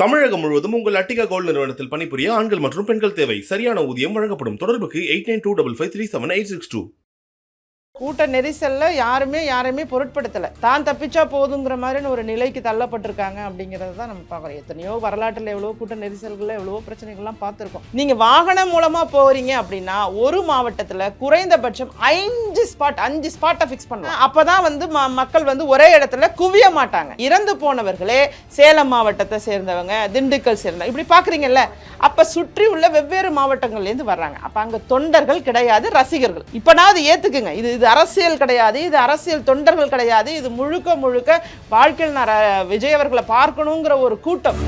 தமிழகம் முழுவதும் உங்கள் அட்டிகா கோல்டு நிறுவனத்தில் பணிபுரிய ஆண்கள் மற்றும் பெண்கள் தேவை. சரியான ஊதியம் வழங்கப்படும். தொடர்புக்கு eight nine two double five three seven eight six two. கூட்ட நெரிசலில் யாருமே யாரையுமே பொருட்படுத்தலை. தான் தப்பிச்சா போதுங்கிற மாதிரின்னு ஒரு நிலைக்கு தள்ளப்பட்டிருக்காங்க அப்படிங்கிறது தான் நம்ம பார்க்குறோம். எத்தனையோ வரலாற்றில் எவ்வளோ கூட்ட நெரிசல்களில் எவ்வளவோ பிரச்சனைகள்லாம் பார்த்துருக்கோம். நீங்கள் வாகனம் மூலமாக போகிறீங்க அப்படின்னா ஒரு மாவட்டத்தில் குறைந்தபட்சம் ஐந்து ஸ்பாட் அஞ்சு ஸ்பாட்டை ஃபிக்ஸ் பண்ணலாம். அப்போ தான் வந்து ம- மக்கள் வந்து ஒரே இடத்துல குவிய மாட்டாங்க. இறந்து போனவர்களே சேலம் மாவட்டத்தை சேர்ந்தவங்க திண்டுக்கல் சேர்ந்தவங்க இப்படி பார்க்குறீங்கல்ல அப்போ சுற்றி உள்ள வெவ்வேறு மாவட்டங்கள்லேருந்து வர்றாங்க. அப்போ அங்கே தொண்டர்கள் கிடையாது ரசிகர்கள். இப்போனா அது ஏற்றுக்குங்க இது இது அரசியல் கிடையாது இது அரசியல் தொண்டர்கள் கிடையாது இது முழுக்க முழுக்க வாழ்க்கையில் நான் விஜய் அவர்களை பார்க்கணுங்கிற ஒரு கூட்டம்.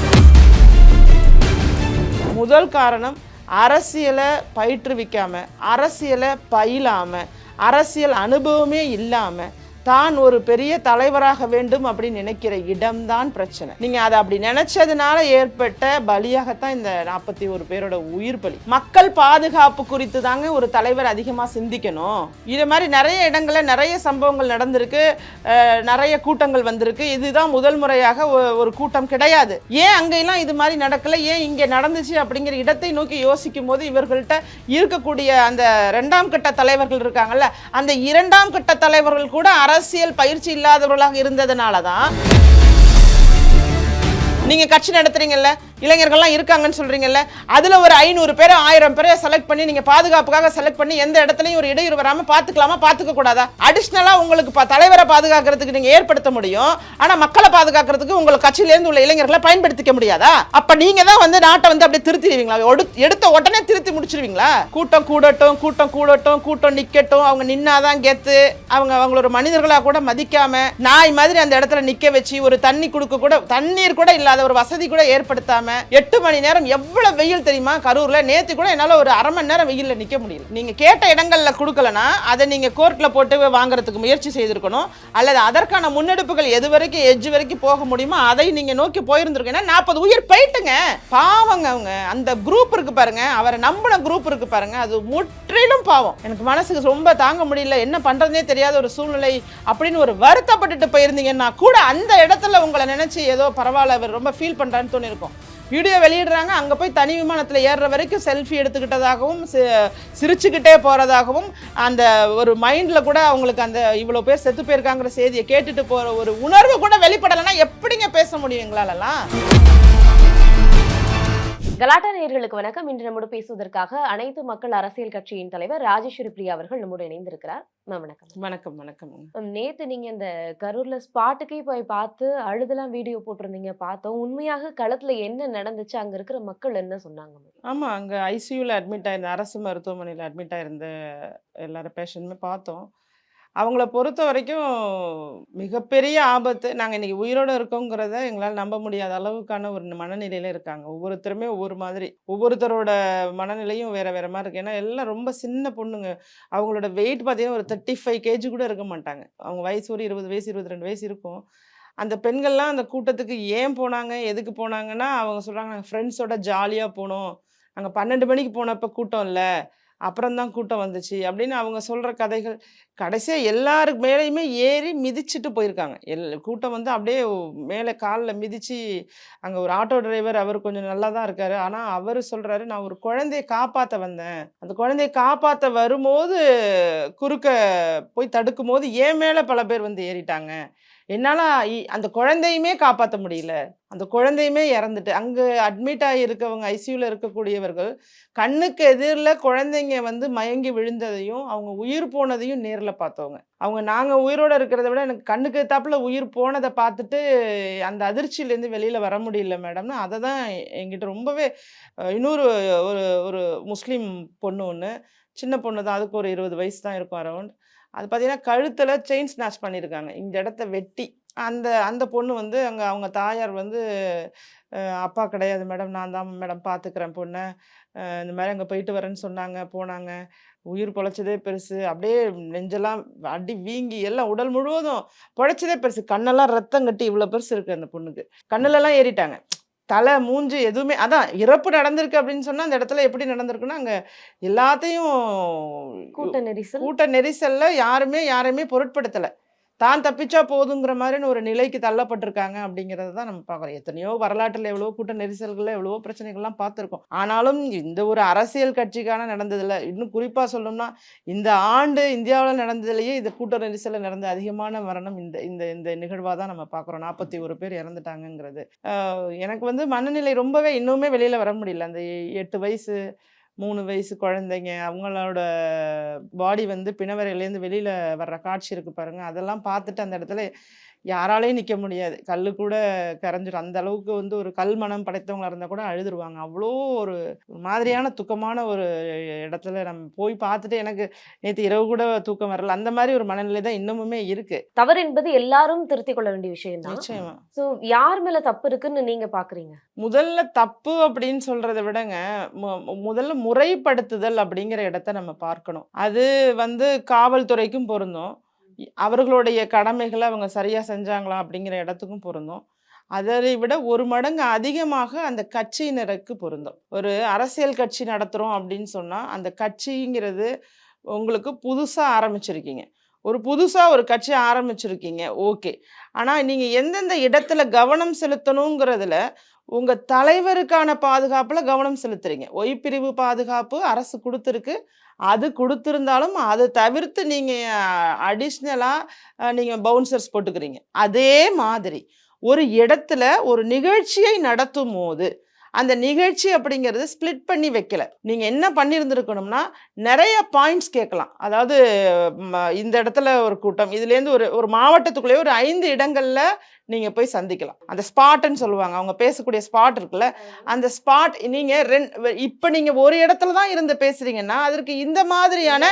முதல் காரணம் அரசியலை பயிற்றுவிக்காம அரசியலை பயிலாம அரசியல் அனுபவமே இல்லாமல் தான் ஒரு பெரிய தலைவராக வேண்டும் அப்படின்னு நினைக்கிற இடம்தான் பிரச்சனை. நீங்க அதை அப்படி நினைச்சதுனால ஏற்பட்ட பலியாகத்தான் இந்த நாற்பத்தி ஒரு பேரோட உயிர் பலி. மக்கள் பாதுகாப்பு குறித்து தாங்க ஒரு தலைவர் அதிகமாக சிந்திக்கணும். இது மாதிரி நிறைய இடங்களில் நிறைய சம்பவங்கள் நடந்திருக்கு. நிறைய கூட்டங்கள் வந்திருக்கு. இதுதான் முதல் முறையாக ஒரு கூட்டம் கிடையாது. ஏன் அங்கெல்லாம் இது மாதிரி நடக்கல? ஏன் இங்கே நடந்துச்சு? அப்படிங்கிற இடத்தை நோக்கி யோசிக்கும் போது இவர்கள்ட்ட இருக்கக்கூடிய அந்த ரெண்டாம் கட்ட தலைவர்கள் இருக்காங்கல்ல அந்த இரண்டாம் கட்ட தலைவர்கள் கூட அரசியல் பயிற்சி இல்லாதவர்களாக இருந்ததுனால தான் நீங்கள் கட்சி நடத்துறீங்கல்ல இளைஞர்கள்லாம் இருக்காங்கன்னு சொல்றீங்கல்ல அதில் ஒரு ஐநூறு பேரை ஆயிரம் பேரை செலக்ட் பண்ணி நீங்கள் பாதுகாப்புக்காக செலக்ட் பண்ணி எந்த இடத்துலையும் ஒரு இடையூறு வராமல் பார்த்துக்கலாமா பார்த்துக்க கூடாதா? அடிஷ்னலாக உங்களுக்கு தலைவரை பாதுகாக்கிறதுக்கு நீங்கள் ஏற்படுத்த முடியும். ஆனால் மக்களை பாதுகாக்கிறதுக்கு உங்கள் கட்சியிலேருந்து உள்ள இளைஞர்களை பயன்படுத்திக்க முடியாதா? அப்போ நீங்கள் தான் வந்து நாட்டை வந்து அப்படியே திருத்திடுவீங்களா? ஒடு- எடுத்த உடனே திருத்தி முடிச்சிருவீங்களா? கூட்டம் கூடட்டும் கூட்டம் கூடட்டும் கூட்டம் நிற்கட்டும் அவங்க நின்னாதான் கெத்து அவங்க அவங்களோட மனிதர்களாக கூட மதிக்காம நாய் மாதிரி அந்த இடத்துல நிற்க வச்சு ஒரு தண்ணி கொடுக்க கூட தண்ணீர் கூட இல்லாத ஒரு வசதி கூட ஏற்படுத்தாம எட்டு மணி நேரம் எவ்வளவு வெயில் தெரியுமா கரூர்ல? நேத்து கூட என்னால ஒரு அரை மணி நேரம் வெயில்ல நிக்க முடியல. நீங்க கேட்ட இடங்கள்ல கொடுக்கலனா அதை நீங்க கோர்ட்ல போட்டு வாங்குறதுக்கு முயற்சி செய்திருக்கணும். அல்லது அதற்கான முன்னெடுப்புகள் எது வரைக்கும் எஜ்ஜு வரைக்கும் போக முடியுமோ அதை நீங்க நோக்கி போயிருந்திருக்கணும். நாற்பது உயிர் போயிட்டுங்க. பாவங்க அவங்க. அந்த குரூப் இருக்கு பாருங்க. அவரை நம்பின குரூப் இருக்கு பாருங்க. அது முற்றிலும் பாவம். எனக்கு மனசுக்கு ரொம்ப தாங்க முடியல. என்ன பண்றதுனே தெரியாத ஒரு சூழ்நிலை அப்படின்னு ஒரு வருத்தப்பட்டுட்டு போயிருந்தீங்கன்னா கூட அந்த இடத்துல உங்களை நினைச்சு ஏதோ பரவாயில்ல அவர் ரொம்ப ஃபீல் பண்ணுறான்னு தோணிருக்கும் வீடியோ வெளியிடுறாங்க அங்கே போய் தனி விமானத்தில் ஏறுற வரைக்கும் செல்ஃபி எடுத்துக்கிட்டதாகவும் சி- சிரிச்சுக்கிட்டே போகிறதாகவும் அந்த ஒரு மைண்டில் கூட அவங்களுக்கு அந்த இவ்வளோ பேர் செத்து போயிருக்காங்கிற செய்தியை கேட்டுட்டு போகிற ஒரு உணர்வு கூட வெளிப்படலைன்னா எப்படிங்க பேச முடியும் எங்களாலலாம்? கலாட்டா நேயர்களுக்கு வணக்கம். இன்று நம்மோடு பேசுவதற்காக அனைத்து மக்கள் அரசியல் கட்சியின் தலைவர் ராஜேஸ்வரி பிரியா அவர்கள் நம்மோடு இணைந்திருக்கிறார். வணக்கம். வணக்கம் வணக்கம். நேத்து நீங்க இந்த கரூர்ல ஸ்பாட்டுக்கே போய் பார்த்து அழுதெல்லாம் வீடியோ போட்டிருந்தீங்க பார்த்தோம். உண்மையாக களத்துல என்ன நடந்துச்சு? அங்க இருக்கிற மக்கள் என்ன சொன்னாங்க? ஆமாம் அங்கே ஐசியூவில் அட்மிட் ஆயிருந்த அரசு மருத்துவமனையில் அட்மிட் ஆயிருந்த எல்லாரும் பேஷண்ட்டுமே பார்த்தோம். அவங்கள பொறுத்த வரைக்கும் மிகப்பெரிய ஆபத்து. நாங்கள் இன்றைக்கி உயிரோடு இருக்கோங்கிறத எங்களால் நம்ப முடியாத அளவுக்கான ஒரு மனநிலையில் இருக்காங்க. ஒவ்வொருத்தருமே ஒவ்வொரு மாதிரி ஒவ்வொருத்தரோட மனநிலையும் வேறு வேற மாதிரி இருக்குது ஏன்னா எல்லாம் ரொம்ப சின்ன பொண்ணுங்க. அவங்களோட வெயிட் பார்த்தீங்கன்னா ஒரு தேர்ட்டி ஃபைவ் கேஜி கூட இருக்க மாட்டாங்க. அவங்க வயசு ஒரு இருபது வயசு இருபத்தி ரெண்டு வயசு இருக்கும். அந்த பெண்கள்லாம் அந்த கூட்டத்துக்கு ஏன் போனாங்க எதுக்கு போனாங்கன்னா அவங்க சொல்கிறாங்க நாங்கள் ஃப்ரெண்ட்ஸோட ஜாலியாக போனோம். நாங்கள் பன்னெண்டு மணிக்கு போனப்போ கூட்டம் இல்லை அப்புறம்தான் கூட்டம் வந்துச்சு அப்படின்னு அவங்க சொல்கிற கதைகள் கடைசியாக எல்லாருக்கு மேலேயுமே ஏறி மிதிச்சிட்டு போயிருக்காங்க. எல் கூட்டம் வந்து அப்படியே மேலே காலில் மிதித்து அங்கே ஒரு ஆட்டோ டிரைவர் அவர் கொஞ்சம் நல்லா தான் இருக்கார். ஆனால் அவர் சொல்கிறாரு நான் ஒரு குழந்தையை காப்பாற்ற வந்தேன். அந்த குழந்தைய காப்பாற்ற வரும்போது குறுக்க போய் தடுக்கும் போது ஏன் மேலே பல பேர் வந்து ஏறிட்டாங்க. என்னால் அந்த குழந்தையுமே காப்பாற்ற முடியல. அந்த குழந்தையுமே இறந்துட்டு அங்கே அட்மிட் ஆகியிருக்கவங்க ஐசியூவில் இருக்கக்கூடியவர்கள் கண்ணுக்கு எதிரில் குழந்தைங்க வந்து மயங்கி விழுந்ததையும் அவங்க உயிர் போனதையும் நேரில் பார்த்தவங்க. அவங்க நாங்கள் உயிரோடு இருக்கிறத விட எனக்கு கண்ணுக்கு தாப்பில் உயிர் போனதை பார்த்துட்டு அந்த அதிர்ச்சியிலேருந்து வெளியில் வர முடியல மேடம்னு அதை தான் எங்கிட்ட ரொம்பவே இன்னொரு ஒரு ஒரு முஸ்லீம் பொண்ணு ஒன்று சின்ன பொண்ணு தான். அதுக்கு ஒரு இருபது வயசு தான் இருக்கும் அரௌண்ட் அது பார்த்தீங்கன்னா கழுத்தில் செயின் ஸ்நாச் பண்ணியிருக்காங்க இந்த இடத்த வெட்டி அந்த அந்த பொண்ணு வந்து அங்கே அவங்க தாயார் வந்து அப்பா கிடையாது மேடம். நான் தான் மேடம் பார்த்துக்கிறேன் பொண்ணை. இந்த மாதிரி அங்கே போயிட்டு வரேன்னு சொன்னாங்க போனாங்க. உயிர் பொழைச்சதே பெருசு. அப்படியே நெஞ்செல்லாம் அடி வீங்கி எல்லாம் உடல் முழுவதும் பொழைச்சதே பெருசு. கண்ணெல்லாம் ரத்தம் கட்டி இவ்வளோ பெருசு இருக்குது அந்த பொண்ணுக்கு. கண்ணுலலாம் ஏறிட்டாங்க. தலை மூஞ்சு எதுவுமே அதான் இறப்பு நடந்திருக்கு அப்படின்னு சொன்னா அந்த இடத்துல எப்படி நடந்திருக்குன்னா அங்க எல்லாத்தையும் கூட்ட நெரிசல். கூட்ட நெரிசல்ல யாருமே யாரையுமே பொருட்படுத்தல. தான் தப்பிச்சா போதுங்கிற மாதிரின்னு ஒரு நிலைக்கு தள்ளப்பட்டிருக்காங்க அப்படிங்கிறது தான் நம்ம பார்க்குறோம். எத்தனையோ வரலாற்றில் எவ்வளவோ கூட்ட நெரிசல்கள் எவ்வளவோ பிரச்சனைகள்லாம் பார்த்துருக்கோம். ஆனாலும் இந்த ஒரு அரசியல் கட்சிக்கான நடந்ததில்லை. இன்னும் குறிப்பாக சொல்லணும்னா இந்த ஆண்டு இந்தியாவில் நடந்ததுலேயே இந்த கூட்ட நெரிசலில் நடந்த அதிகமான மரணம் இந்த இந்த இந்த நிகழ்வாக தான் நம்ம பார்க்குறோம். நாற்பத்தி ஒரு பேர் இறந்துட்டாங்கங்கிறது. எனக்கு வந்து மனநிலை ரொம்பவே இன்னுமே வெளியில் வர முடியல. அந்த எட்டு வயசு மூணு வயசு குழந்தைங்க அவங்களோட பாடி வந்து பிணவரையிலேருந்து வெளியில் வர்ற காட்சி இருக்குது பாருங்கள் அதெல்லாம் பார்த்துட்டு அந்த இடத்துல யாராலையும் நிற்க முடியாது. கல் கூட கரைஞ்சிரும். அந்த அளவுக்கு வந்து ஒரு கல் மனம் படைத்தவங்களா இருந்தால் கூட அழுதுருவாங்க. அவ்வளோ ஒரு மாதிரியான துக்கமான ஒரு இடத்துல நம்ம போய் பார்த்துட்டு எனக்கு நேற்று இரவு கூட தூக்கம் வரல. அந்த மாதிரி ஒரு மனநிலை தான் இன்னமுமே இருக்கு. தவறு என்பது எல்லாரும் திருத்திக் கொள்ள வேண்டிய விஷயம் தான் நிச்சயமா. சோ யார் மேல தப்பு இருக்குன்னு நீங்க பாக்குறீங்க? முதல்ல தப்பு அப்படின்னு சொல்றதை விடங்க முதல்ல முறைப்படுத்துதல் அப்படிங்கிற இடத்த நம்ம பார்க்கணும். அது வந்து காவல்துறைக்கும் பொருந்தும். அவர்களுடைய கடமைகளை அவங்க சரியாக செஞ்சாங்களா அப்படிங்கிற இடத்துக்கும் பொருந்தும். அதை விட ஒரு மடங்கு அதிகமாக அந்த கட்சியினருக்கு பொருந்தும். ஒரு அரசியல் கட்சி நடத்துகிறோம் அப்படின்னு சொன்னால் அந்த கட்சிங்கிறது உங்களுக்கு புதுசாக ஆரம்பிச்சிருக்கீங்க. ஒரு புதுசாக ஒரு கட்சி ஆரம்பிச்சிருக்கீங்க ஓகே. ஆனால் நீங்கள் எந்தெந்த இடத்துல கவனம் செலுத்தணுங்கிறதுல உங்கள் தலைவருக்கான பாதுகாப்பில் கவனம் செலுத்துறீங்க. ஒய்பிரிவு பாதுகாப்பு அரசு கொடுத்துருக்கு அது கொடுத்துருந்தாலும் அதை தவிர்த்து நீங்கள் அடிஷ்னலாக நீங்கள் பவுன்சர்ஸ் போட்டுக்கிறீங்க. அதே மாதிரி ஒரு இடத்துல ஒரு நிகழ்ச்சியை நடத்தும் போது அந்த நிகழ்ச்சி அப்படிங்கிறது ஸ்ப்ளிட் பண்ணி வைக்கல. நீங்கள் என்ன பண்ணியிருந்துருக்கணும்னா நிறைய பாயிண்ட்ஸ் கேட்கலாம். அதாவது இந்த இடத்துல ஒரு கூட்டம் இதுலேருந்து ஒரு ஒரு மாவட்டத்துக்குள்ளேயே ஒரு ஐந்து இடங்களில் நீங்க போய் சந்திக்கலாம். அந்த ஸ்பாட்டுன்னு சொல்லுவாங்க. அவங்க பேசக்கூடிய ஸ்பாட் இருக்குல்ல அந்த ஸ்பாட் நீங்க ரெண் இப்போ நீங்க ஒரு இடத்துல தான் இருந்து பேசுறீங்கன்னா அதற்கு இந்த மாதிரியான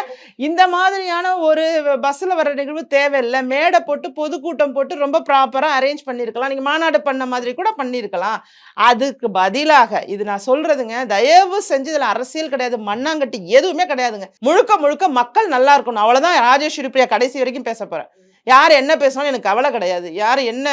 இந்த மாதிரியான ஒரு பஸ்ஸில் வர நிகழ்வு தேவையில்லை. மேடை போட்டு பொதுக்கூட்டம் போட்டு ரொம்ப ப்ராப்பராக அரேஞ்ச் பண்ணியிருக்கலாம் நீங்கள் மாநாடு பண்ண மாதிரி கூட பண்ணியிருக்கலாம் அதுக்கு பதிலாக இது நான் சொல்றதுங்க தயவு செஞ்சு இதில் அரசியல் கிடையாது மண்ணாங்கட்டி எதுவுமே கிடையாதுங்க. முழுக்க முழுக்க மக்கள் நல்லா இருக்கணும். அவ்வளோதான் ராஜேஸ்வரி பிரியா கடைசி வரைக்கும் பேச போகிறேன் யார் என்ன பேசினாலும் எனக்கு கவலை கிடையாது. யார் என்ன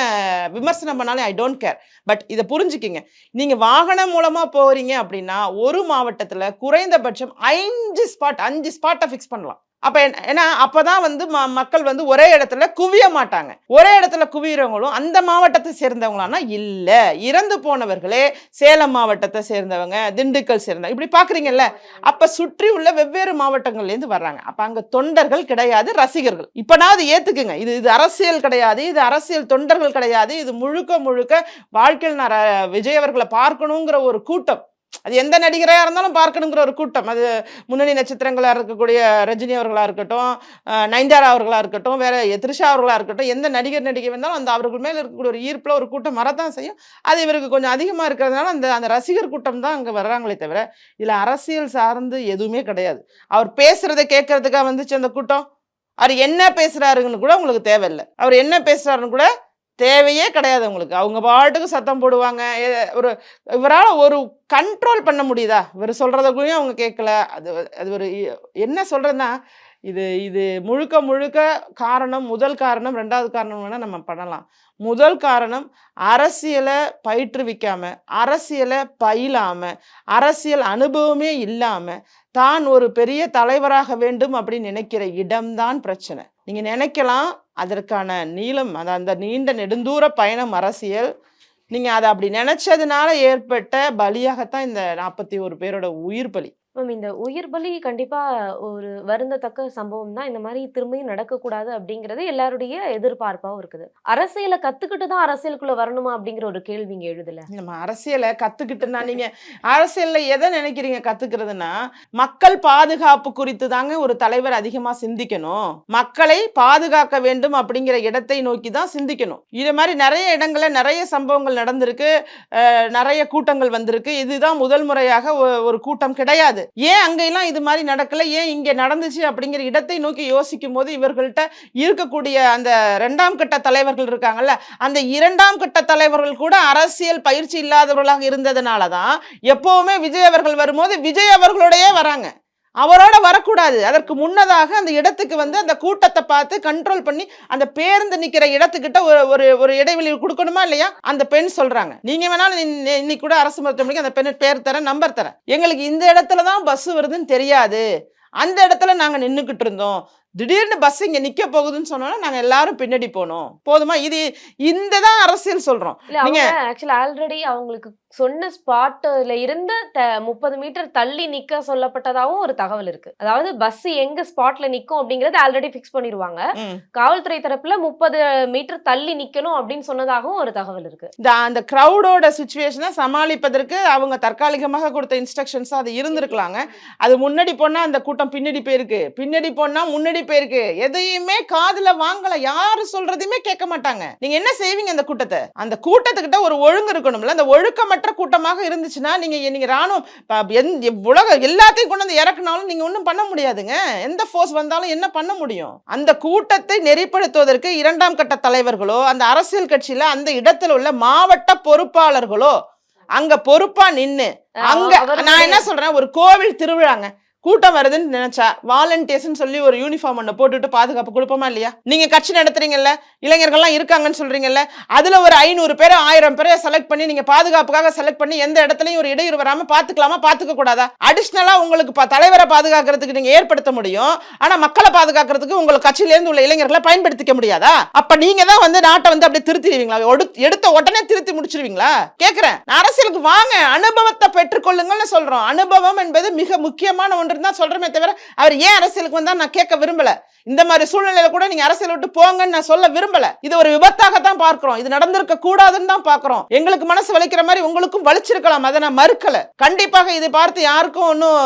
விமர்சனம் பண்ணாலும் ஐ டோன்ட் கேர் பட் இதை புரிஞ்சுக்கிங்க. நீங்கள் வாகனம் மூலமாக போகிறீங்க அப்படின்னா ஒரு மாவட்டத்தில் குறைந்தபட்சம் ஐந்து ஸ்பாட் அஞ்சு ஸ்பாட்டை ஃபிக்ஸ் பண்ணலாம். அப்போ ஏன்னா அப்போ தான் வந்து ம மக்கள் வந்து ஒரே இடத்துல குவிய மாட்டாங்க. ஒரே இடத்துல குவியறவங்களும் அந்த மாவட்டத்தை சேர்ந்தவங்களானா இல்லை. இறந்து போனவர்களே சேலம் மாவட்டத்தை சேர்ந்தவங்க திண்டுக்கல் சேர்ந்தவங்க இப்படி பார்க்குறீங்கல்ல அப்போ சுற்றி உள்ள வெவ்வேறு மாவட்டங்கள்லேருந்து வர்றாங்க. அப்போ அங்கே தொண்டர்கள் கிடையாது ரசிகர்கள். இப்போனாவது ஏற்றுக்குங்க இது இது அரசியல் கிடையாது இது அரசியல் தொண்டர்கள் கிடையாது இது முழுக்க முழுக்க வாழ்க்கையில் நான் விஜயவர்களை விஜய் அவர்களை பார்க்கணுங்கிற ஒரு கூட்டம். அது எந்த நடிகராக இருந்தாலும் பார்க்கணுங்கிற ஒரு கூட்டம். அது முன்னணி நட்சத்திரங்களாக இருக்கக்கூடிய ரஜினி அவர்களாக இருக்கட்டும் நயன்தாரா அவர்களாக இருக்கட்டும் வேற த்ரிஷா அவர்களாக இருக்கட்டும் எந்த நடிகர் நடிகை வந்தாலும் அந்த அவர்கள் மேலே இருக்கக்கூடிய ஒரு ஈர்ப்பில் ஒரு கூட்டம் வரதான் செய்யும். அது இவருக்கு கொஞ்சம் அதிகமாக இருக்கிறதுனால அந்த அந்த ரசிகர் கூட்டம் தான் அங்கே வர்றாங்களே தவிர இதில் அரசியல் சார்ந்து எதுவுமே கிடையாது. அவர் பேசுகிறத கேட்கறதுக்காக வந்துச்சு அந்த கூட்டம். அவர் என்ன பேசுகிறாருன்னு கூட உங்களுக்கு தேவையில்லை. அவர் என்ன பேசுகிறாருன்னு கூட தேவையே கிடையாது உங்களுக்கு அவங்க பாட்டுக்கு சத்தம் போடுவாங்க. ஒரு இவரால் ஒரு கண்ட்ரோல் பண்ண முடியுதா? இவர் சொல்கிறதையும் அவங்க கேட்கல. அது அது ஒரு என்ன சொல்கிறதுனா இது இது முழுக்க முழுக்க காரணம் முதல் காரணம் ரெண்டாவது காரணம் வேணால் நம்ம பண்ணலாம். முதல் காரணம் அரசியலை பயிற்றுவிக்காம அரசியலை பயிலாமல் அரசியல் அனுபவமே இல்லாமல் தான் ஒரு பெரிய தலைவராக வேண்டும் அப்படின்னு நினைக்கிற இடம்தான் பிரச்சனை. நீங்கள் நினைக்கலாம் அதற்கான நீளம் அந்த அந்த நீண்ட நெடுந்தூர பயணம் அரசியல். நீங்க அதை அப்படி நினச்சதுனால ஏற்பட்ட பலியாகத்தான் இந்த நாற்பத்தி ஒரு பேரோட உயிர் பலி. மேம் இந்த உயிர் பலி கண்டிப்பாக ஒரு வருந்தத்தக்க சம்பவம் தான். இந்த மாதிரி திரும்பியும் நடக்கக்கூடாது அப்படிங்கிறது எல்லாருடைய எதிர்பார்ப்பாகவும் இருக்குது. அரசியலை கற்றுக்கிட்டு தான் அரசியலுக்குள்ளே வரணுமா அப்படிங்கிற ஒரு கேள்வி இங்கே எழுதல. நம்ம அரசியலை கற்றுக்கிட்டு தான் நீங்கள் அரசியலில் எதை நினைக்கிறீங்க கற்றுக்கிறதுனா மக்கள் பாதுகாப்பு குறித்து தாங்க ஒரு தலைவர் அதிகமாக சிந்திக்கணும். மக்களை பாதுகாக்க வேண்டும் அப்படிங்கிற இடத்தை நோக்கி தான் சிந்திக்கணும். இது மாதிரி நிறைய இடங்களில் நிறைய சம்பவங்கள் நடந்திருக்கு. நிறைய கூட்டங்கள் வந்திருக்கு. இதுதான் முதல் முறையாக ஒரு கூட்டம் கிடையாது. ஏன் அங்கெல்லாம் இது மாதிரி நடக்கல? ஏன் இங்கே நடந்துச்சு? அப்படிங்கிற இடத்தை நோக்கி யோசிக்கும் போது இவர்கள்ட்ட இருக்கக்கூடிய அந்த ரெண்டாம் கட்ட தலைவர்கள் இருக்காங்கல்ல அந்த இரண்டாம் கட்ட தலைவர்கள் கூட அரசியல் பயிற்சி இல்லாதவர்களாக இருந்ததுனால தான் எப்போவுமே விஜய் அவர்கள் வரும்போது விஜய் அவர்களோடயே வராங்க. அவரோட வரக்கூடாது. அதற்கு முன்னதாக அந்த இடத்துக்கு வந்து அந்த கூட்டத்தை பார்த்து கண்ட்ரோல் பண்ணி அந்த பேருந்து நிக்கிற இடத்துக்கிட்ட ஒரு ஒரு ஒரு இடைவெளி கொடுக்கணுமா இல்லையா? அந்த பெண் சொல்றாங்க. நீங்க வேணாலும் இன்னி- இன்னைக்கு கூட அரசு மருத்துவமனைக்கு அந்த பெண் பேர் தரேன் நம்பர் தரேன். எங்களுக்கு இந்த இடத்துல தான் பஸ் வருதுன்னு தெரியாது. அந்த இடத்துல நாங்கள் நின்றுக்கிட்டு இருந்தோம். திடீர்னு பஸ் இங்க நிக்க போகுதுன்னு சொன்னோம்னா நாங்க எல்லாரும் பின்னாடி போனோம். போதுமா? இது இந்த தான் அரசியல் சொல்றோம். நீங்க- ஆக்சுவலா ஆல்ரெடி அவங்களுக்கு சொன்ன ஸ்பாட்ல இருந்து முப்பது மீட்டர் தள்ளி நிக்க சொல்லப்பட்டதாவும் ஒரு தகவல் இருக்கு. அதாவது பஸ் எங்க ஸ்பாட்ல நிக்கும் அப்படிங்கறது ஆல்ரெடி ஃபிக்ஸ் பண்ணிருவாங்க. காவல்துறை தரப்புல முப்பது மீட்டர் தள்ளி நிக்கணும் அப்படின்னு சொன்னதாகவும் ஒரு தகவல் இருக்கு. அந்த கிரௌடோட சுச்சுவேஷனை சமாளிப்பதற்கு அவங்க தற்காலிகமாக கொடுத்த இன்ஸ்ட்ரக்ஷன்ஸ் அது இருந்திருக்கலாங்க. அது முன்னாடி போனா அந்த கூட்டம் பின்னாடி போயிருக்கு. பின்னாடி போனா முன்னாடி போயிருக்கு. எதையுமே காதுல வாங்கல. யாரு சொல்றதையுமே கேட்க மாட்டாங்க. நீங்க என்ன செய்வீங்க அந்த கூட்டத்தை? அந்த கூட்டத்துக்கிட்ட ஒரு ஒழுங்கு இருக்கணும்ல. அந்த ஒழுக்கமற்ற கூட்டமாக இருந்துச்சுன்னா நீங்க நீங்க ராணுவம் உலக எல்லாத்தையும் கொண்டு வந்து இறக்குனாலும் நீங்க ஒன்றும் பண்ண முடியாதுங்க. எந்த ஃபோர்ஸ் வந்தாலும் என்ன பண்ண முடியும்? அந்த கூட்டத்தை நெறிப்படுத்துவதற்கு இரண்டாம் கட்ட தலைவர்களோ அந்த அரசியல் கட்சியில அந்த இடத்துல உள்ள மாவட்ட பொறுப்பாளர்களோ அங்க பொறுப்பா நின்னு அங்க நான் என்ன சொல்றேன் ஒரு கோவில் திருவிழாங்க. கூட்டம் வருதுன்னு நினைச்சா வாலண்டியர்ஸ்னு சொல்லி ஒரு யூனிஃபார்ம் ஒன்று போட்டுட்டு பாதுகாப்பு கொடுப்போமா இல்லையா? நீங்க கட்சி நடத்துறீங்கல்ல இளைஞர்கள்லாம் இருக்காங்கன்னு சொல்றீங்கல்ல அதுல ஒரு ஐநூறு பேர் ஆயிரம் பேரை செலக்ட் பண்ணி நீங்க பாதுகாப்புக்காக செலக்ட் பண்ணி எந்த இடத்துலயும் ஒரு இடையூறு வராம பாத்துக்கலாமா பாத்துக்க கூடாதா? அடிஷ்னலா உங்களுக்கு தலைவரை பாதுகாக்கிறதுக்கு நீங்க ஏற்படுத்த முடியும். ஆனா மக்களை பாதுகாக்கிறதுக்கு உங்களுக்கு கட்சியில இருந்து உள்ள இளைஞர்களை பயன்படுத்திக்க முடியாதா? அப்ப நீங்க தான் வந்து நாட்டை வந்து அப்படியே திருத்திடுவீங்களா? ஒடு- எடுத்த உடனே திருத்தி முடிச்சிருவீங்களா கேக்குறேன். அரசியலுக்கு வாங்க. அனுபவத்தை பெற்றுக்கொள்ளுங்கள்னு சொல்றோம். அனுபவம் என்பது மிக முக்கியமான ஒன்று. தான் சொல்கிறமே தவிர அவர் ஏன் அரசியலுக்கு வந்தால் நான் கேட்க விரும்பல. இந்த மாதிரி சூழ்நிலையில கூட நீங்க அரசியல் விட்டு போங்கன்னு நான் சொல்ல விரும்பல. இது ஒரு விபத்தாக தான் பார்க்கிறோம். இது நடந்திருக்க கூடாதுன்னு தான் பாக்குறோம் எங்களுக்கு மனசு வலிக்கிற மாதிரி உங்களுக்கும் வலிச்சிருக்கலாம். அதை நான் மறுக்கல. கண்டிப்பாக இதை பார்த்து யாருக்கும் ஒன்றும்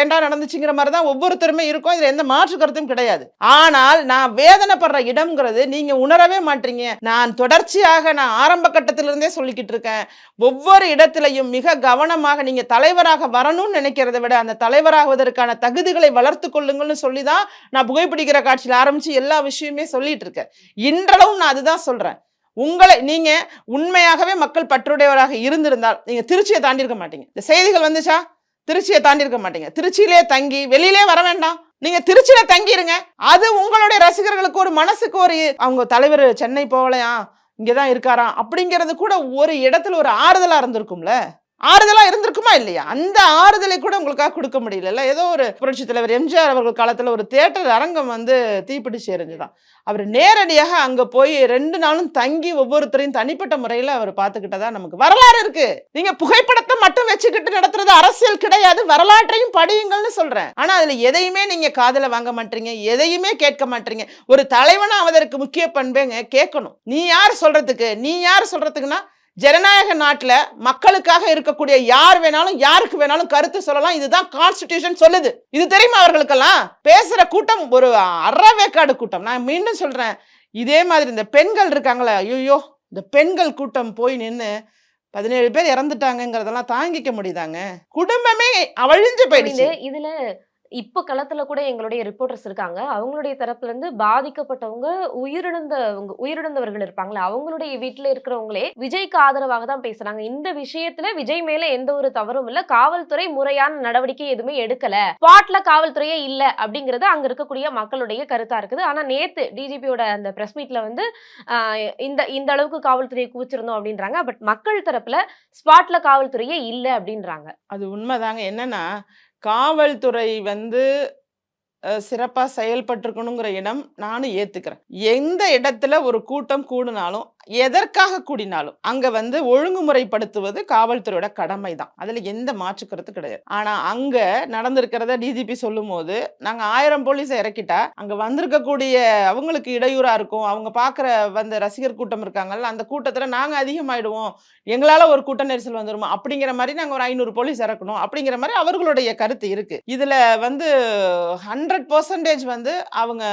ஏண்டா நடந்துச்சுங்கிற மாதிரி தான் ஒவ்வொருத்தருமே இருக்கும். இதுல எந்த மாற்று கருத்தும் கிடையாது. ஆனால் நான் வேதனைப்படுற இடம்ங்கிறது நீங்க உணரவே மாட்டீங்க. நான் தொடர்ச்சியாக நான் ஆரம்ப கட்டத்திலிருந்தே சொல்லிக்கிட்டு இருக்கேன். ஒவ்வொரு இடத்திலையும் மிக கவனமாக நீங்க தலைவராக வரணும்னு நினைக்கிறத விட அந்த தலைவராகுவதற்கான தகுதிகளை வளர்த்து கொள்ளுங்கள்னு சொல்லி தான் நான் புகைப்பிடிக்கிற காட்சியில் ஆரம்பிச்சு எல்லா விஷயமே சொல்லிட்டு இருக்கேன். இன்றளவும் நான் அதுதான் சொல்றேன். உங்களை நீங்க உண்மையாகவே மக்கள் பற்றுடையவராக இருந்திருந்தால் நீங்க திருச்சியை தாண்டி இருக்க மாட்டீங்க. இந்த செய்திகள் வந்துச்சா? திருச்சியை தாண்டி இருக்க மாட்டீங்க. திருச்சியிலே தங்கி வெளியிலே வர வேண்டாம். நீங்க திருச்சியில தங்கிருங்க. அது உங்களுடைய ரசிகர்களுக்கு ஒரு மனசுக்கு ஒரு அவங்க தலைவர் சென்னை போகலையா? இங்கதான் இருக்காராம் அப்படிங்கிறது கூட ஒரு இடத்துல ஒரு ஆறுதலா இருந்திருக்கும்ல? ஆறுதலாக இருந்திருக்குமா இல்லையா? அந்த ஆறுதலை கூட உங்களுக்காக கொடுக்க முடியல. ஏதோ ஒரு புரட்சி தலைவர் எம்ஜிஆர் அவர்கள் காலத்தில் ஒரு தேட்டர் அரங்கம் வந்து தீப்பிடிச்சு எரிஞ்சுதான் அவர் நேரடியாக அங்கே போய் ரெண்டு நாளும் தங்கி ஒவ்வொருத்தரையும் தனிப்பட்ட முறையில் அவர் பார்த்துக்கிட்டதா நமக்கு வரலாறு இருக்கு. நீங்க புகைப்படத்தை மட்டும் வச்சுக்கிட்டு நடத்துறது அரசியல் கிடையாது. வரலாற்றையும் படியுங்கள்னு சொல்றேன். ஆனால் அதில் எதையுமே நீங்க காதில் வாங்க மாட்டீங்க. எதையுமே கேட்க மாட்டீங்க. ஒரு தலைவனா அவதற்கு முக்கிய பண்பேங்க கேட்கணும். நீ யார் சொல்றதுக்கு? நீ யார் சொல்றதுக்குன்னா ஜனநாயக நாட்டுல மக்களுக்காக இருக்கக்கூடிய யார் வேணாலும் யாருக்கு வேணாலும் கருத்து சொல்லலாம். இதுதான் கான்ஸ்டிடியூஷன் சொல்லுது. இது தெரியுமா அவர்களுக்கெல்லாம்? பேசுற கூட்டம் ஒரு அறவேக்காடு கூட்டம். நான் மீண்டும் சொல்றேன். இதே மாதிரி இந்த பெண்கள் இருக்காங்களே ஐயோ இந்த பெண்கள் கூட்டம் போய் நின்னு பதினேழு பேர் இறந்துட்டாங்கங்கிறதெல்லாம் தாங்கிக்க முடியுதாங்க? குடும்பமே அழிஞ்சு போயிடுச்சு. இது இதுல இப்ப களத்தில் கூட எங்களுடைய ரிப்போர்ட்டர்ஸ் இருக்காங்க. அவங்களுடைய தரப்புல இருந்து பாதிக்கப்பட்டவங்க உயிரிழந்தவங்க உயிரிழந்தவர்கள் இருப்பாங்களே அவங்களுடைய வீட்டில் இருக்கிறவங்களே விஜய்க்கு ஆதரவாக தான் பேசுறாங்க. இந்த விஷயத்துல விஜய் மேல எந்த ஒரு தவறும் இல்லை. காவல்துறை முறையான நடவடிக்கை எதுவுமே எடுக்கல. ஸ்பாட்ல காவல்துறையே இல்ல அப்படிங்கறது அங்க இருக்கக்கூடிய மக்களுடைய கருத்தா இருக்குது. ஆனா நேத்து டிஜிபியோட அந்த பிரஸ் மீட்ல வந்து ஆஹ், இந்த இந்த அளவுக்கு காவல்துறையை குவிச்சிருந்தோம் அப்படின்றாங்க. பட் மக்கள் தரப்புல ஸ்பாட்ல காவல்துறையே இல்ல அப்படின்றாங்க. அது உண்மைதாங்க. என்னன்னா காவல்துறை வந்து சிறப்பாக செயல்பட்டுருக்கணுங்கிற இடம் நானும் ஏற்றுக்கிறேன் எந்த இடத்துல ஒரு கூட்டம் கூடினாலும் எதற்காக கூடினாலும் அங்க வந்து ஒழுங்குமுறைப்படுத்துவது காவல்துறையோட கடமை தான் அதுல எந்த மாற்று கருத்து கிடையாது. ஆனா அங்க நடந்திருக்கிறத டிஜிபி சொல்லும் போது நாங்க ஆயிரம் போலீஸை இறக்கிட்டா அங்க வந்திருக்கக்கூடிய அவங்களுக்கு இடையூறா இருக்கும். அவங்க பாக்குற வந்த ரசிகர் கூட்டம் இருக்காங்கல்ல அந்த கூட்டத்துல நாங்க அதிகமாயிடுவோம். எங்களால ஒரு கூட்ட நெரிசல் வந்துருமா? அப்படிங்கிற மாதிரி நாங்க ஒரு ஐநூறு போலீஸ் இறக்கணும். அப்படிங்கிற மாதிரி அவர்களுடைய கருத்து இருக்கு. இதுல வந்து ஹண்ட்ரட் பர்சன்டேஜ் வந்து அவங்க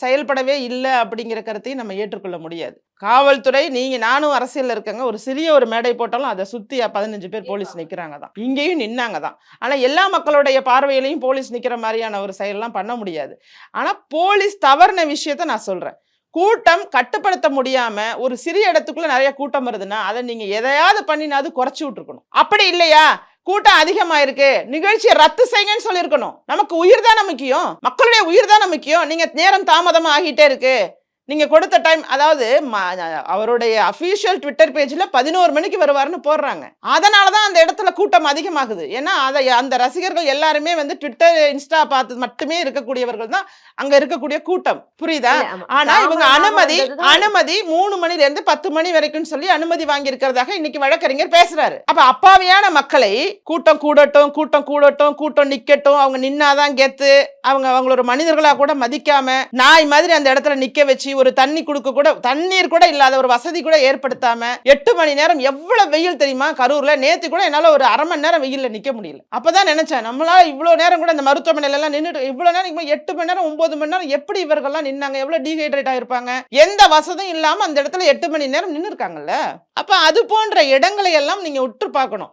செயல்படவே இல்லை அப்படிங்கிற கருத்தையும் நம்ம ஏற்றுக்கொள்ள முடியாது. காவல்துறை நீங்க நானும் அரசியல்ல இருக்கங்க. ஒரு சிறிய ஒரு மேடை போட்டாலும் அதை சுத்தி பதினஞ்சு பேர் போலீஸ் நிக்கிறாங்க தான். இங்கேயும் நின்னாங்க தான். ஆனா எல்லா மக்களுடைய பார்வையிலையும் போலீஸ் நிக்கிற மாதிரியான ஒரு செயல்லாம் பண்ண முடியாது. ஆனா போலீஸ் தவறுன விஷயத்த நான் சொல்றேன். கூட்டம் கட்டுப்படுத்த முடியாம ஒரு சிறிய இடத்துக்குள்ள நிறைய கூட்டம் வருதுன்னா அதை நீங்க எதையாவது பண்ணினாவது குறைச்சி விட்டுருக்கணும். அப்படி இல்லையா? கூட்டம் அதிகமாயிருக்கு. நிகழ்ச்சியை ரத்து செய்யுங்கன்னு சொல்லியிருக்கணும். நமக்கு உயிர் தானே முக்கியம்? மக்களுடைய உயிர் தானே முக்கியம்? நீங்க நேரம் தாமதமா ஆகிட்டே இருக்கு. நீங்க கொடுத்த டைம் அதாவது அவருடைய அபிஷியல் ட்விட்டர் பேஜ்ல பதினோரு மணிக்கு வருவாருன்னு போடுறாங்க. அதனால தான் அந்த இடத்துல கூட்டம் அதிகமாகுது. ஏன்னா அதை அந்த ரசிகர்கள் எல்லாருமே வந்து ட்விட்டர் இன்ஸ்டா பார்த்து மட்டுமே இருக்கக்கூடியவர்கள் தான் அங்க இருக்கக்கூடிய கூட்டம். புரியுதா? இல்ல, ஆமா. ஆனா இவங்க அனுமதி அனுமதி மூணு மணில இருந்து பத்து மணி வரைக்கும் சொல்லி அனுமதி வாங்கி இருக்கிறதாக இன்னைக்கு வழக்கறிஞர் பேசுறாரு. அப்ப அப்பாவியான மக்களை கூட்டம் கூடட்டும் கூட்டம் கூடட்டும் கூட்டம் நிக்கட்டும் அவங்க நின்னாதான் கெத்து அவங்க அவங்களோட மனிதர்களா கூட மதிக்காம நாய் மாதிரி அந்த இடத்துல நிக்க வச்சு ஒரு தண்ணி கொடுக்க கூட தண்ணீர் கூட இல்லாத ஒரு வசதி கூட ஏற்படுத்தாம எட்டு மணி நேரம் எவ்வளவு வெயில் தெரியுமா கரூர்ல? நேத்து கூட என்னால ஒரு அரை மணி நேரம் வெயில்ல நிக்க முடியல. அப்பதான் நினைச்சேன் நம்மளால இவ்வளவு நேரம் கூட இந்த மருத்துவமனையில எல்லாம் நின்றுட்டு இவ்வளவு நேரம் எட்டு மணி நேரம் ஒன்பது மணி நேரம் எப்படி இவர்கள்லாம் நின்னாங்க? எவ்வளவு டீஹைட்ரேட் ஆயிருப்பாங்க? எந்த வசதியும் இல்லாம அந்த இடத்துல எட்டு மணி நேரம் நின்று இருக்காங்கல்ல அப்ப அது போன்ற இடங்களை எல்லாம் நீங்க உற்று பார்க்கணும்.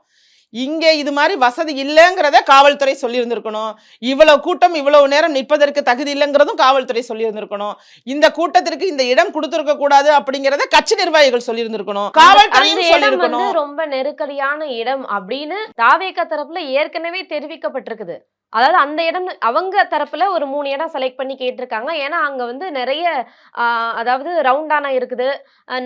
இங்க இது மாதிரி வசதி இல்லைங்கிறத காவல்துறை சொல்லியிருந்திருக்கணும். இவ்வளவு கூட்டம் இவ்வளவு நேரம் நிற்பதற்கு தகுதி இல்லைங்கிறதும் காவல்துறை சொல்லியிருந்திருக்கணும். இந்த கூட்டத்திற்கு இந்த இடம் கொடுத்திருக்க கூடாது அப்படிங்கறத கட்சி நிர்வாகிகள் சொல்லியிருந்திருக்கணும். காவல்துறையும் வந்து சொல்லியிருக்கணும். ரொம்ப நெருக்கடியான இடம் அப்படின்னு தாவேக தரப்புல ஏற்கனவே தெரிவிக்கப்பட்டிருக்குது. அதாவது அந்த இடம் அவங்க தரப்புல ஒரு மூணு இடம் செலக்ட் பண்ணி கேட்டிருக்காங்க. ஏன்னா அங்க வந்து நிறைய அதாவது ரவுண்டானா இருக்குது.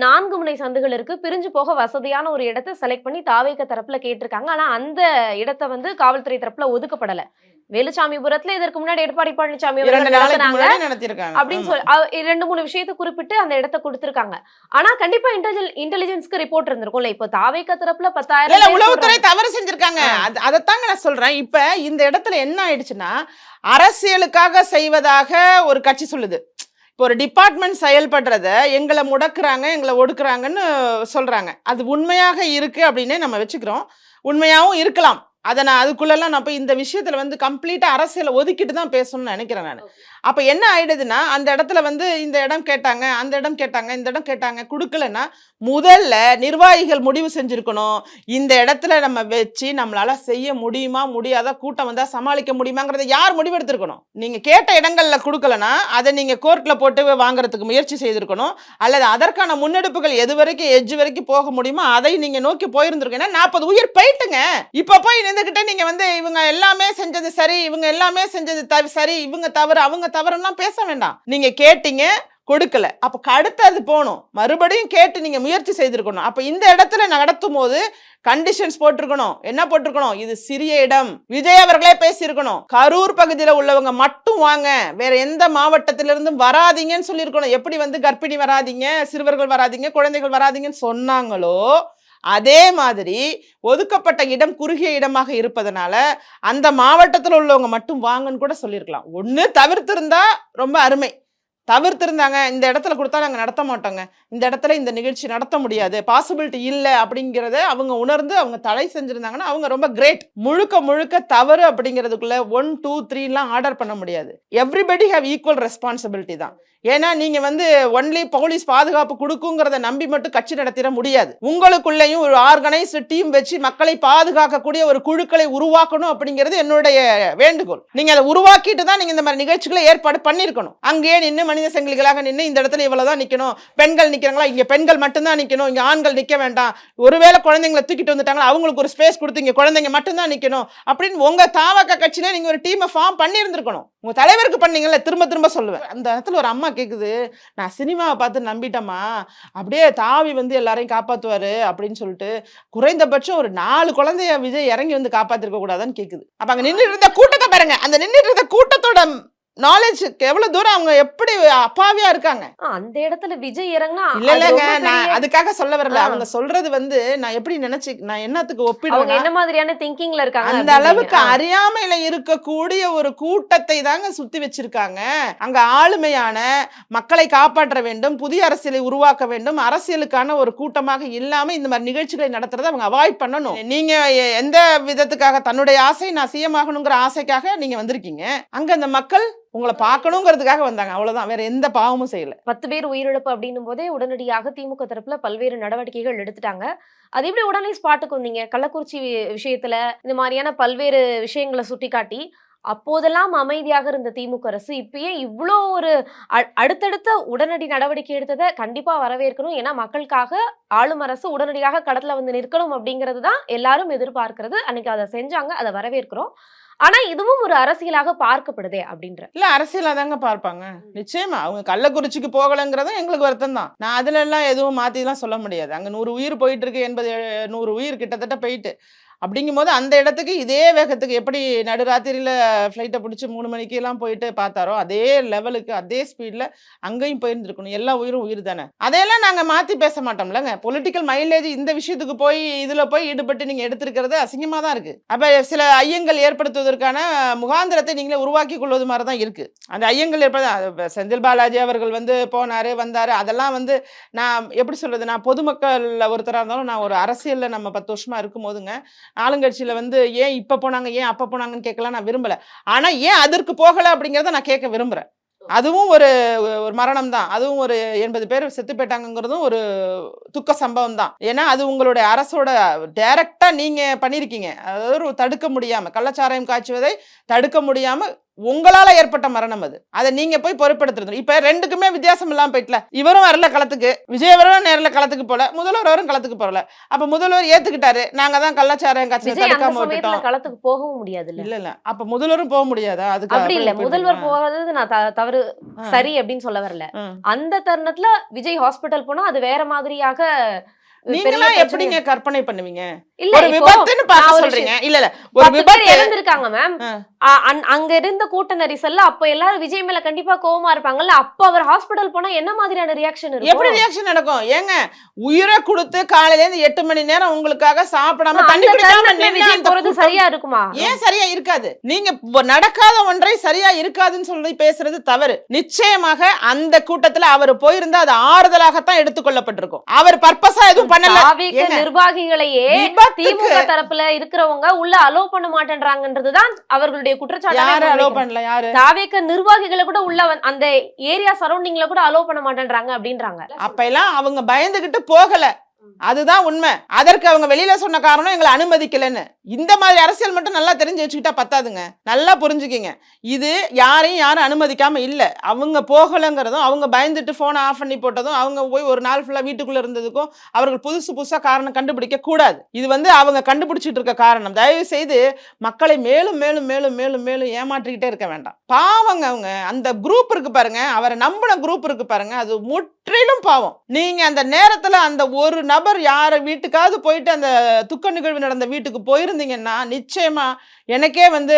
நான்கு முனை சந்துகள் இருக்கு. பிரிஞ்சு போக வசதியான ஒரு இடத்தை செலக்ட் பண்ணி தாவேக தரப்புல கேட்டிருக்காங்க. ஆனா அந்த இடத்தை வந்து காவல்துறை தரப்புல ஒதுக்கப்படலை. வேலுச்சாமிபுரத்துல இதற்கு முன்னாடி எடப்பாடி பழனிசாமி அப்படின்னு சொல்லி ரெண்டு மூணு விஷயத்தை குறிப்பிட்டு அந்த இடத்த கொடுத்திருக்காங்க. ஆனா கண்டிப்பா இன்டெலிஜென்ஸ் இன்டெலிஜென்ஸ்க்கு ரிப்போர்ட் இருந்திருக்கும்ல இப்போ தாவேக்க தரப்புல பத்தாயிரம் உளவுத்துறை. தவறு செஞ்சிருக்காங்க. அதைத்தாங்க நான் சொல்றேன். இப்ப இந்த இடத்துல என்ன ஆயிடுச்சுன்னா அரசியலுக்காக செய்வதாக ஒரு கட்சி சொல்லுது. இப்போ ஒரு டிபார்ட்மெண்ட் செயல்படுறத எங்களை முடக்குறாங்க எங்களை ஒடுக்குறாங்கன்னு சொல்றாங்க. அது உண்மையாக இருக்கு அப்படின்னே நம்ம வச்சுக்கிறோம். உண்மையாகவும் இருக்கலாம். அதை நான் அதுக்குள்ளெல்லாம் நான் போய் இந்த விஷயத்துல வந்து கம்ப்ளீட்டாக அரசியலை ஒதுக்கிட்டு தான் பேசணும்னு நினைக்கிறேன் நான். அப்போ என்ன ஆயிடுதுன்னா அந்த இடத்துல வந்து இந்த இடம் கேட்டாங்க அந்த இடம் கேட்டாங்க இந்த இடம் கேட்டாங்க கொடுக்கலன்னா முதல்ல நிர்வாகிகள் முடிவு செஞ்சுருக்கணும். இந்த இடத்துல நம்ம வச்சு நம்மளால் செய்ய முடியுமா முடியாதா கூட்டம் வந்தால் சமாளிக்க முடியுமாங்கிறத யார் முடிவெடுத்திருக்கணும்? நீங்கள் கேட்ட இடங்களில் கொடுக்கலனா அதை நீங்கள் கோர்ட்டில் போட்டு வாங்குறதுக்கு முயற்சி செய்திருக்கணும். அல்லது அதற்கான முன்னெடுப்புகள் எது வரைக்கும் எஜ்ஜு வரைக்கும் போக முடியுமோ அதை நீங்கள் நோக்கி போயிருந்துருக்கோம் ஏன்னா நாற்பது உயிர் போயிட்டுங்க. இப்போ போய் நின்றுக்கிட்டே நீங்கள் வந்து இவங்க எல்லாமே செஞ்சது சரி இவங்க எல்லாமே செஞ்சது த சரி இவங்க தவறு அவங்க தவறுலாம் பேச வேண்டாம். நீங்க கேட்டீங்க கொடுக்கல. அப்ப அடுத்தது போகணும். மறுபடியும் கேட்டு நீங்க முயற்சி செய்திருக்கணும். அப்ப இந்த இடத்துல நடத்தும் போது கண்டிஷன்ஸ் போட்டிருக்கணும். என்ன போட்டிருக்கணும்? இது சிறிய இடம். விஜய் அவர்களே பேசியிருக்கணும். கரூர் பகுதியில் உள்ளவங்க மட்டும் வாங்க. வேற எந்த மாவட்டத்திலிருந்தும் வராதீங்கன்னு சொல்லியிருக்கணும். எப்படி வந்து கர்ப்பிணி வராதீங்க சிறுவர்கள் வராதீங்க குழந்தைகள் வராதீங்கன்னு சொன்னாங்களோ அதே மாதிரி ஒதுக்கப்பட்ட இடம் குறுகிய இடமாக இருப்பதனால அந்த மாவட்டத்தில் உள்ளவங்க மட்டும் வாங்கன்னு கூட சொல்லியிருக்கலாம் ஒன்று தவிர்த்திருந்தா ரொம்ப அருமை. தவிர்த்திருந்தாங்க. இந்த இடத்துல கொடுத்தா நாங்கள் நடத்த மாட்டோங்க. இந்த இடத்துல இந்த நிகழ்ச்சி நடத்த முடியாது. பாசிபிலிட்டி இல்லை அப்படிங்கிறத அவங்க உணர்ந்து அவங்க தடை செஞ்சுருந்தாங்கன்னா அவங்க ரொம்ப கிரேட் முழுக்க முழுக்க தவறு அப்படிங்கிறதுக்குள்ள ஒன் டூ த்ரீலாம் ஆர்டர் பண்ண முடியாது. எவ்ரிபடி ஹேவ் ஈக்குவல் ரெஸ்பான்சிபிலிட்டி தான். ஏன்னா நீங்க வந்து ஒன்லி போலீஸ் பாதுகாப்பு கொடுக்குங்கிறத நம்பி மட்டும் கட்சி நடத்திட முடியாது. உங்களுக்குள்ளேயும் ஒரு ஆர்கனைஸ்டு டீம் வச்சு மக்களை பாதுகாக்கக்கூடிய ஒரு குழுக்களை உருவாக்கணும் அப்படிங்கிறது என்னுடைய வேண்டுகோள். நீங்க அதை உருவாக்கிட்டு தான் நீங்க இந்த மாதிரி நிகழ்ச்சிகளை ஏற்பாடு பண்ணியிருக்கணும். அங்கேயே நின்று மனித சங்கிலிகளாக நின்று இந்த இடத்துல இவ்வளவுதான் நிற்கணும் பெண்கள் நிற்கிறாங்களா இங்கே பெண்கள் மட்டும்தான் நிற்கணும் இங்கே ஆண்கள் நிற்க வேண்டாம். ஒருவேளை குழந்தைங்களை தூக்கிட்டு வந்துட்டாங்களா? அவங்களுக்கு ஒரு ஸ்பேஸ் கொடுத்து இங்கே குழந்தைங்க மட்டும்தான் நிற்கணும் அப்படின்னு உங்கள் தாவக கட்சியில நீங்கள் ஒரு டீமை ஃபார்ம் பண்ணியிருந்துருக்கணும் உங்கள் தலைவருக்கு பண்ணீங்கல்ல திரும்ப திரும்ப சொல்லுவேன். அந்த இடத்துல ஒரு அம்மா கேட்குது நான் சினிமாவை பார்த்து நம்பிட்டேம்மா. அப்படியே தாவி வந்து எல்லாரையும் காப்பாற்றுவார் அப்படின்னு சொல்லிட்டு குறைந்தபட்சம் ஒரு நாலு குழந்தைய விஜய் இறங்கி வந்து காப்பாற்றிருக்க கூடாதான்னு கேட்குது அப்போ அங்கே நின்றுட்டு இருந்த கூட்டத்தை பாருங்க. அந்த நின்றுட்டு இருந்த கூட்டத்தோட நாலேஜ் எவ்வளவு தூரம் அவங்க எப்படி அப்பாவியா இருக்காங்க அந்த இடத்துல விஜய் இறங்குனா இல்ல இல்லங்க நான் அதுக்காக சொல்ல வரல. அவங்க சொல்றது வந்து நான் எப்படி நினைச்சு நான் என்னத்துக்கு அவங்க ஒப்பிடுவேன் என்ன மாதிரியான திங்கிங்ல இருக்காங்க அந்த. அளவுக்கு. அறியாமையில இருக்கக்கூடிய ஒரு கூட்டத்தை தாங்க சுத்தி வச்சிருக்காங்க அங்க ஆளுமையான மக்களை காப்பாற்ற வேண்டும் புதிய அரசியலை உருவாக்க வேண்டும் அரசியலுக்கான ஒரு கூட்டமாக இல்லாம இந்த மாதிரி நிகழ்ச்சிகளை நடத்துறதை அவங்க அவாய்ட் பண்ணணும் நீங்க எந்த விதத்துக்காக தன்னுடைய ஆசை நான் சிஎம் ஆகணுங்கிற ஆசைக்காக நீங்க வந்திருக்கீங்க அங்க அந்த மக்கள் உங்களை பார்க்கணுங்கிறதுக்காக வந்தாங்க. அவ்வளவுதான். வேற எந்த பாவமும் செய்யல. பத்து பேர் உயிரிழப்பு அப்படின்னும் போதே உடனடியாக திமுக தரப்புல பல்வேறு நடவடிக்கைகள் எடுத்துட்டாங்க. அது எப்படி உடனே ஸ்பாட்டுக்கு வந்தீங்க? கள்ளக்குறிச்சி வி- விஷயத்துல இந்த மாதிரியான பல்வேறு விஷயங்களை சுட்டிக்காட்டி அப்போதெல்லாம் அமைதியாக இருந்த திமுக அரசு இப்பயே இவ்வளோ ஒரு அ- அடுத்தடுத்த உடனடி நடவடிக்கை எடுத்ததை கண்டிப்பாக வரவேற்கணும். ஏன்னா மக்களுக்காக ஆளும் அரசு உடனடியாக கடத்துல வந்து நிற்கணும் அப்படிங்கிறது தான் எல்லாரும் எதிர்பார்க்கிறது. அன்னைக்கு அதை செஞ்சாங்க அதை வரவேற்கிறோம். ஆனா இதுவும் ஒரு அரசியலாக பார்க்கப்படுதே அப்படின்ற. இல்ல அரசியலா தாங்க பார்ப்பாங்க நிச்சயமா அவங்க கள்ளக்குறிச்சிக்கு போகலைங்கிறதும் எங்களுக்கு வருத்தம் தான் நான் அதுல எல்லாம் எதுவும் மாத்திலாம் சொல்ல முடியாது. அங்க நூறு உயிர் போயிட்டு இருக்கு எண்பது எழு- நூறு உயிர் கிட்டத்தட்ட போயிட்டு. அப்படிங்கும்போது அந்த இடத்துக்கு இதே வேகத்துக்கு எப்படி நடுராத்திரியில் ஃப்ளைட்டை பிடிச்சி மூணு மணிக்கு எல்லாம் போயிட்டு பார்த்தாரோ அதே லெவலுக்கு அதே ஸ்பீடில் அங்கேயும் போயிருந்துருக்கணும். எல்லா உயிரும் உயிர் தானே. அதையெல்லாம் நாங்கள் மாற்றி பேச மாட்டோம்லங்க. பொலிட்டிக்கல் மைலேஜ் இந்த விஷயத்துக்கு போய் இதில் போய் ஈடுபட்டு நீங்கள் எடுத்திருக்கிறது அசிங்கமாக தான் இருக்குது அப்போ சில ஐயங்கள் ஏற்படுத்துவதற்கான முகாந்திரத்தை நீங்களே உருவாக்கி கொள்வது மாதிரி தான் இருக்குது அந்த ஐயங்கள் ஏற்பட செந்தில் பாலாஜி அவர்கள் வந்து போனார் வந்தார். அதெல்லாம் வந்து நான் எப்படி சொல்கிறது நான் பொதுமக்களில் ஒருத்தராக இருந்தாலும் நான் ஒரு அரசியலில் நம்ம பத்து வருஷமாக இருக்கும் போதுங்க ஆளுங்கட்சியில் வந்து ஏன் இப்போ போனாங்க? ஏன் அப்போ போனாங்கன்னு கேட்கலாம் நான் விரும்பலை. ஆனால் ஏன் அதற்கு போகலை? அப்படிங்கிறத நான் கேட்க விரும்புகிறேன் அதுவும் ஒரு ஒரு மரணம் தான். அதுவும் ஒரு எண்பது பேர் செத்து போயிட்டாங்கங்கிறதும் ஒரு துக்க சம்பவம் தான். ஏன்னா அது உங்களுடைய அரசோட டைரக்டா நீங்க பண்ணியிருக்கீங்க. அதாவது ஒரு தடுக்க முடியாம கள்ளச்சாராயம் காய்ச்சுவதை தடுக்க முடியாம உங்களால ஏற்பட்ட மரணம் அது. அதை நீங்க போய் பொறுப்பெடுத்துருந்தோம் இப்ப ரெண்டுக்குமே வித்தியாசம் இல்லாம போயிட்டல. இவரும் வரல களத்துக்கு விஜயவரும் நேரில் களத்துக்கு போல முதல்வர் வரும் களத்துக்கு போகல. அப்ப முதல்வர் ஏத்துக்கிட்டாரு. நாங்க தான் தடுக்காம சமயத்துல விட்டுட்டோம். களத்துக்கு போகவும் முடியாது இல்ல இல்ல. அப்ப முதல்வரும் போக முடியாதா? அதுக்கு அப்படி இல்ல. முதல்வர்? போறது நான் தவறு. சரி அப்படின்னு சொல்ல வரல. அந்த தருணத்துல விஜய் ஹாஸ்பிட்டல் போனா அது வேற மாதிரியாக நீங்களாம் எப்படிங்க கற்பனை பண்ணுவீங்க? ஒரு இப்போ விபத்துன்னு நான் பார்க்க ஒரு சொல்றீங்க. இல்ல இல்ல. ஒரு பத்து பேர் விபத்து இறந்திருக்காங்க மேம் ஆ. அங்க இருந்த கூட்ட நெரிசல்ல அப்ப எல்லாரும் விஜய் மேல கண்டிப்பா கோவமா இருப்பாங்கல்ல அப்ப அவர் ஹாஸ்பிடல் போனா என்ன மாதிரியான ரியாக்ஷன் எப்படி ரியாக்ஷன் நடக்கும்? ஏங்க உயிரை கொடுத்து காலையில இருந்து எட்டு மணி நேரம் உங்களுக்காக சாப்பிடாம தண்ணி குடிக்காம விஜய் போறது சரியா இருக்குமா? ஏன் சரியா இருக்காது? நீங்க நடக்காத ஒன்றை சரியா இருக்காதுன்னு சொல்லி பேசுறது தவறு. நிச்சயமாக அந்த கூட்டத்துல அவர் போயிருந்தா அது ஆறுதலாகத்தான் எடுத்துக்கொள்ளப்பட்டிருக்கும் அவர் பர்பஸா எதுவும் பண்ணல. நிர்வாகிகளையே திமுக தரப்புல இருக்கிறவங்க உள்ள அலோ பண்ண மாட்டேன்றாங்கன்றதுதான் அவர்களுடைய குற்றச்சாட்டு அலோ பண்ணல? யாரு? தாவேக்க நிர்வாகிகளை கூட உள்ள அந்த ஏரியா சரௌண்டிங்ல கூட அலோ பண்ண மாட்டேன்றாங்க அப்படின்றாங்க. அப்ப எல்லாம் அவங்க பயந்துகிட்டு போகல. அதுதான் உண்மை. அதற்கு அவங்க வெளியில சொன்ன காரணம் எங்களை அனுமதிக்கலன்னு. இந்த மாதிரி அரசியல் மட்டும் நல்லா தெரிஞ்சு வச்சுக்கிட்டா பத்தாதுங்க. நல்லா புரிஞ்சுக்கிங்க. இது யாரையும் யாரும் அனுமதிக்காம இல்ல. அவங்க போகலைங்கிறதும் அவங்க பயந்துட்டு போனை ஆஃப் பண்ணி போட்டதும் அவங்க போய் ஒரு நாள் ஃபுல்லா வீட்டுக்குள்ள இருந்ததுக்கும் அவர்கள் புதுசு புதுசா காரணம் கண்டுபிடிக்க கூடாது. இது வந்து அவங்க கண்டுபிடிச்சிட்டு இருக்க காரணம். தயவு செய்து மக்களை மேலும் மேலும் மேலும் மேலும் மேலும் ஏமாற்றிக்கிட்டே இருக்க வேண்டாம். பாவங்க அவங்க. அந்த குரூப் இருக்கு பாருங்க. அவரை நம்பின குரூப் இருக்கு பாருங்க. அது முற்றிலும் பாவம். நீங்க அந்த நேரத்துல அந்த ஒரு நபர் யார் வீட்டுக்காவது போயிட்டு அந்த துக்க நிகழ்வு நடந்த வீட்டுக்கு போயிருந்தீங்கன்னா நிச்சயமாக எனக்கே வந்து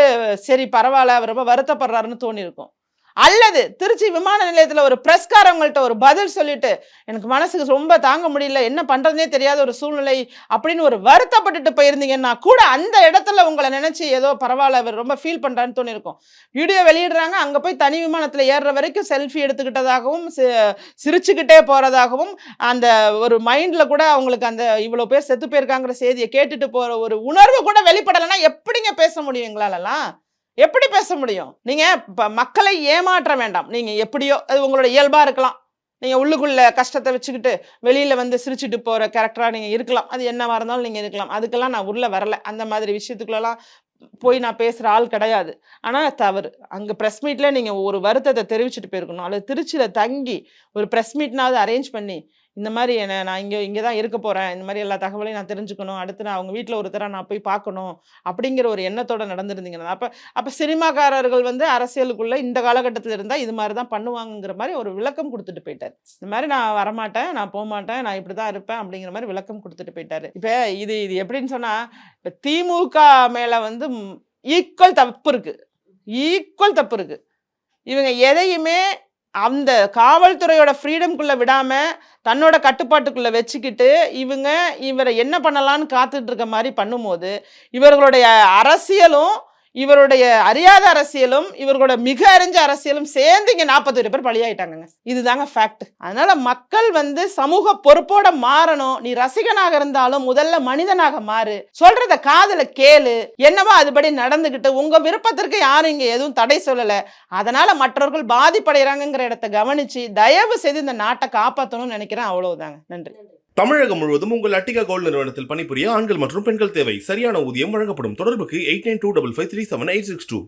சரி பரவாயில்ல அவர் ரொம்ப வருத்தப்படுறாருன்னு தோணியிருக்கும். அல்லது திருச்சி விமான நிலையத்தில் ஒரு பிரஸ்காரவங்கள்ட்ட ஒரு பதில் சொல்லிட்டு எனக்கு மனசுக்கு ரொம்ப தாங்க முடியல என்ன பண்ணுறதுனே தெரியாத ஒரு சூழ்நிலை அப்படின்னு ஒரு வருத்தப்பட்டுட்டு போயிருந்தீங்கன்னா கூட அந்த இடத்துல உங்களை நினச்சி ஏதோ பரவாயில்ல அவர் ரொம்ப ஃபீல் பண்ணுறான்னு தோணிருக்கும் வீடியோ வெளியிடுறாங்க அங்கே போய் தனி விமானத்தில் ஏறுற வரைக்கும் செல்ஃபி எடுத்துக்கிட்டதாகவும் சி- சிரிச்சுக்கிட்டே போகிறதாகவும் அந்த ஒரு மைண்டில் கூட அவங்களுக்கு அந்த இவ்வளோ பேர் செத்து போயிருக்காங்கிற செய்தியை கேட்டுட்டு போகிற ஒரு உணர்வு கூட வெளிப்படலைன்னா எப்படிங்க பேச முடியும் எங்களாலலாம்? எப்படி பேச முடியும்? நீங்கள் இப்ப மக்களை ஏமாற்ற வேண்டாம். நீங்கள் எப்படியோ அது உங்களோட இயல்பாக இருக்கலாம். நீங்கள் உள்ளுக்குள்ள கஷ்டத்தை வச்சுக்கிட்டு வெளியில் வந்து சிரிச்சுட்டு போகிற கேரக்டராக நீங்கள் இருக்கலாம். அது என்னவாக இருந்தாலும் நீங்கள் இருக்கலாம். அதுக்கெல்லாம் நான் உள்ளே வரல. அந்த மாதிரி விஷயத்துக்குள்ளலாம் போய் நான் பேசுகிற ஆள் கிடையாது. ஆனால் தவறு. அங்கே ப்ரெஸ் மீட்டில் நீங்கள் ஒரு வருத்தத்தை தெரிவிச்சுட்டு போயிருக்கணும். அல்லது திருச்சியில் தங்கி ஒரு ப்ரெஸ் மீட்னாவது அரேஞ்ச் பண்ணி இந்த மாதிரி என்ன நான் இங்கே இங்கே தான் இருக்க போகிறேன் இந்த மாதிரி எல்லா தகவலையும் நான் தெரிஞ்சுக்கணும். அடுத்து நான் அவங்க வீட்டில் ஒருத்தராக நான் போய் பார்க்கணும் அப்படிங்கிற ஒரு எண்ணத்தோடு நடந்திருந்தீங்கன்னா அப்போ அப்போ சினிமாக்காரர்கள் வந்து அரசியலுக்குள்ளே இந்த காலகட்டத்தில் இருந்தால் இது மாதிரி தான் பண்ணுவாங்கங்கிற மாதிரி ஒரு விளக்கம் கொடுத்துட்டு போயிட்டார். இந்த மாதிரி நான் வரமாட்டேன் நான் போகமாட்டேன் நான் இப்படி தான் இருப்பேன் அப்படிங்கிற மாதிரி விளக்கம் கொடுத்துட்டு போயிட்டார். இப்போ இது இது எப்படின்னு சொன்னால் இப்போ திமுக மேலே வந்து ஈக்குவல் தப்பு இருக்குது ஈக்குவல் தப்பு இருக்குது இவங்க எதையுமே அந்த காவல்துறையோட ஃப்ரீடம்குள்ளே விடாமல் தன்னோட கட்டுப்பாட்டுக்குள்ளே வச்சுக்கிட்டு இவங்க இவரை என்ன பண்ணலான்னு காத்துட்ருக்க மாதிரி பண்ணும்போது இவர்களுடைய அரசியலும் இவருடைய அறியாத அரசியலும் இவர்களோட மிக அறிஞ்ச அரசியலும் சேர்ந்து இங்க நாற்பத்தொரு பேர் பலியாயிட்டாங்கங்க. இதுதாங்க ஃபேக்ட் அதனால மக்கள் வந்து சமூக பொறுப்போட மாறணும். நீ ரசிகனாக இருந்தாலும் முதல்ல மனிதனாக மாறு. சொல்றத காதல கேளு. என்னவோ அதுபடி நடந்துகிட்டு உங்க விருப்பத்திற்கு யாரும் இங்க எதுவும் தடை சொல்லல. அதனால மற்றவர்கள் பாதிப்படைகிறாங்கங்கிற இடத்த கவனிச்சு தயவு செய்து இந்த நாட்டை காப்பாற்றணும்னு நினைக்கிறேன். அவ்வளவுதாங்க. நன்றி. தமிழகம் முழுவதும் உங்கள் அட்டிகா கோல்டு நிறுவனத்தில் பணிபுரிய ஆண்கள் மற்றும் பெண்கள் தேவை. சரியான ஊதியம் வழங்கப்படும். தொடர்புக்கு eight nine two double five three seven eight six two.